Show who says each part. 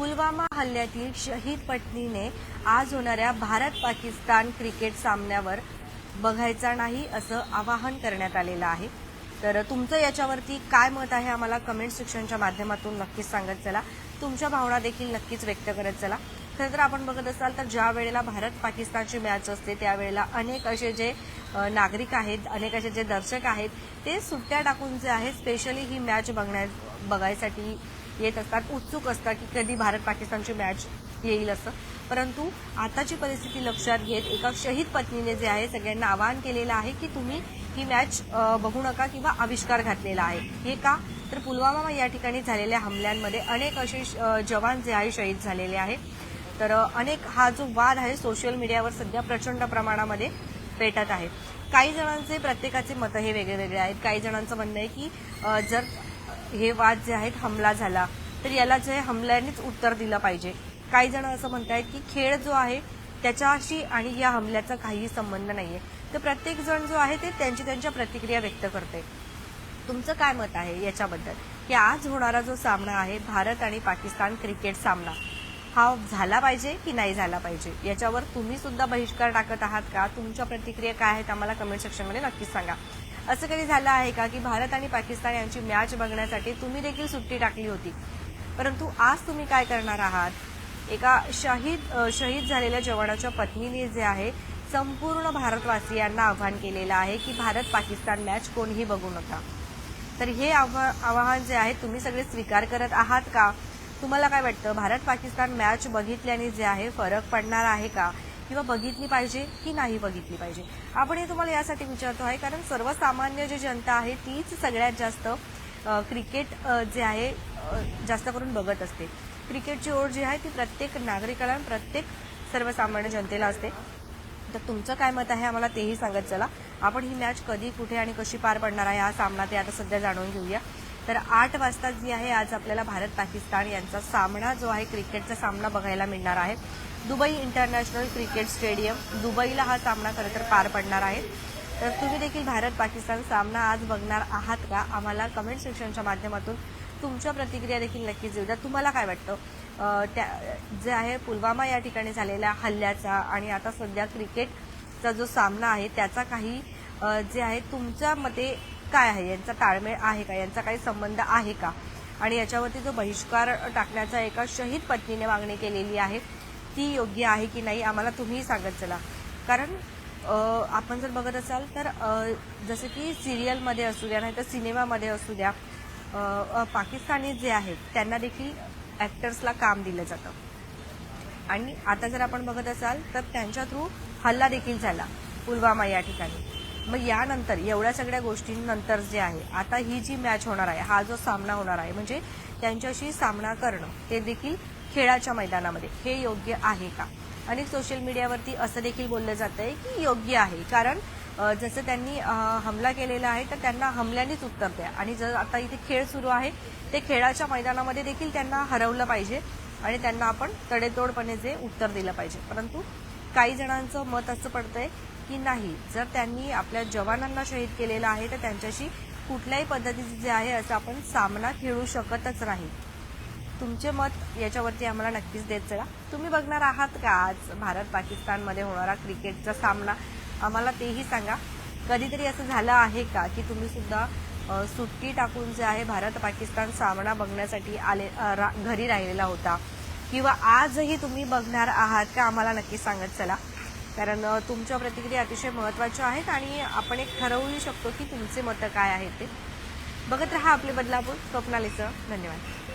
Speaker 1: पुलवामा हल्ल्यातील शहीद पत्नीने आज होणाऱ्या भारत पाकिस्तान क्रिकेट सामन्यावर बघायचा नाही असं आवाहन करण्यात आलेलं आहे. तर तुमचं याच्यावरती काय मत आहे आम्हाला कमेंट सेक्शनच्या माध्यमातून नक्कीच सांगत चला. तुमच्या भावना देखील नक्कीच व्यक्त करत चला. खरं तर आपण बघत असाल तर ज्या वेळेला भारत पाकिस्तानची मॅच असते त्यावेळेला अनेक असे जे नागरिक आहेत अनेक असे जे दर्शक आहेत ते सुट्ट्या टाकून जे आहे स्पेशली ही मॅच बघण्या बघायसाठी येत असतात उत्सुक असतात की कधी भारत पाकिस्तानची मॅच येईल असं. परंतु आताची परिस्थिती लक्षात घेत एका शहीद पत्नीने जे आहे सगळ्यांना आवाहन केलेलं आहे की तुम्ही ही मॅच बघू नका किंवा आविष्कार घातलेला आहे. हे का? तर पुलवामा या ठिकाणी झालेल्या हमल्यांमध्ये अनेक असे जवान जे आहे शहीद झालेले आहे. तर अनेक हा जो वाद आहे सोशल मीडियावर सध्या प्रचंड प्रमाणामध्ये पेटत आहे. काही जणांचे प्रत्येकाचे मतं हे वेगळे वेगळे आहेत. काही जणांचं म्हणणं आहे की जर हे वाद जे आहेत हमला झाला. तर याला जे हमल्यानेच उत्तर दिलं पाहिजे. काही जण असं म्हणतायत की खेळ जो आहे त्याच्याशी आणि या हमल्याचा काहीही संबंध नाहीये. तर प्रत्येक जण जो आहे ते त्यांची त्यांच्या प्रतिक्रिया व्यक्त करते. तुमचं काय मत आहे याच्याबद्दल? की आज होणारा जो सामना आहे भारत आणि पाकिस्तान क्रिकेट सामना हा झाला पाहिजे की नाही झाला पाहिजे? याच्यावर तुम्ही सुद्धा बहिष्कार टाकत आहात का? तुमच्या प्रतिक्रिया काय आहेत आम्हाला कमेंट सेक्शनमध्ये नक्कीच सांगा. असं कधी झालं आहे का की भारत आणि पाकिस्तान यांची मॅच बघण्यासाठी तुम्ही देखील सुट्टी टाकली होती? परंतु आज तुम्ही काय करणार आहात? एका शहीद शहीद झालेल्या जवानाच्या पत्नीने जे आहे संपूर्ण भारतवासियांना आव्हान केलेलं आहे की भारत पाकिस्तान मॅच कोणीही बघू नका. तर हे आव्हा जे आहे तुम्ही सगळे स्वीकार करत आहात का? तुम्हाला काय वाटतं? भारत पाकिस्तान मॅच बघितल्याने जे आहे फरक पडणार आहे का? किंवा बघितली पाहिजे की नाही बघितली पाहिजे. आपण हे तुम्हाला यासाठी विचारतो आहे कारण सर्वसामान्य जी जनता आहे तीच सगळ्यात जास्त क्रिकेट जे आहे जास्त करून बघत असते. क्रिकेटची ओढ जी आहे ती प्रत्येक नागरिकाला प्रत्येक सर्वसामान्य जनतेला असते. तर तुमचं काय मत आहे आम्हाला तेही सांगत चला. आपण ही मॅच कधी कुठे आणि कशी पार पडणार आहे हा सामना ते आता सध्या जाणून घेऊया. तर आठ वाजता जी आहे आज आपल्याला भारत पाकिस्तान यांचा सामना जो आहे क्रिकेटचा सामना बघायला मिळणार आहे. दुबई इंटरनॅशनल क्रिकेट स्टेडियम दुबईला हा सामना खरं तर पार पडणार आहे. तर तुम्ही देखील भारत पाकिस्तान सामना आज बघणार आहात का? आम्हाला कमेंट सेक्शनच्या माध्यमातून तुमच्या प्रतिक्रिया देखील नक्कीच देऊ द्या तुम्हाला काय वाटतं? त्या जे आहे पुलवामा या ठिकाणी झालेल्या हल्ल्याचा आणि आता सध्या क्रिकेटचा जो सामना आहे त्याचा काही जे आहे तुमच्या मते काय आहे? यांचा ताळमेळ आहे का? यांचा काही संबंध आहे का? आणि याच्यावरती जो बहिष्कार टाकण्याचा एका शहीद पत्नीने मागणी केलेली आहे ती योग्य आहे की नाही आम्हाला तुम्ही सांगत चला. कारण आपण जर बघत असाल तर जसं की सिरियलमध्ये असू द्या नाही तर सिनेमामध्ये असू द्या पाकिस्तानी जे आहेत त्यांना देखील ॲक्टर्सला काम दिलं जातं. आणि आता जर आपण बघत असाल तर त्यांच्या थ्रू हल्ला देखील झाला पुलवामा या ठिकाणी. मग यानंतर एवढ्या सगळ्या गोष्टींनंतर जे आहे आता ही जी मॅच होणार आहे हा जो सामना होणार आहे म्हणजे त्यांच्याशी सामना करणं ते देखील खेळाच्या मैदानामध्ये. हे योग्य आहे का? आणि सोशल मीडियावरती असं देखील बोललं जात आहे की योग्य आहे. कारण जसं त्यांनी हमला केलेला आहे तर त्यांना हमल्यानेच उत्तर द्या. आणि जर आता इथे खेळ सुरू आहे ते खेळाच्या मैदानामध्ये देखील त्यांना हरवलं पाहिजे आणि त्यांना आपण तडेतोडपणे जे उत्तर दिलं पाहिजे. परंतु काही जणांचं मत असं पडतंय की नाही. जर त्यांनी आपल्या जवानांना शहीद केलेलं आहे तर त्यांच्याशी कुठल्याही पद्धतीचे जे आहे असं आपण सामना खेळू शकतच नाही. तुमचे मत याच्यावरती आम्हाला नक्कीच देत चला. तुम्ही बघणार आहात का आज भारत पाकिस्तानमध्ये होणारा क्रिकेटचा सामना? आम्हाला तेही सांगा. कधीतरी असं झालं आहे का की तुम्ही सुद्धा सुट्टी टाकून जे आहे भारत पाकिस्तान सामना बघण्यासाठी आले रा- घरी राहिलेला होता? किंवा आजही तुम्ही बघणार आहात का? आम्हाला नक्की सांगत चला. कारण तुमच्या प्रतिक्रिया अतिशय महत्त्वाच्या आहेत आणि आपण एक ठरवूही शकतो की तुमचे मतं काय आहेत ते. बघत राहा आपले बदलापूर. स्वप्नालीचं. धन्यवाद.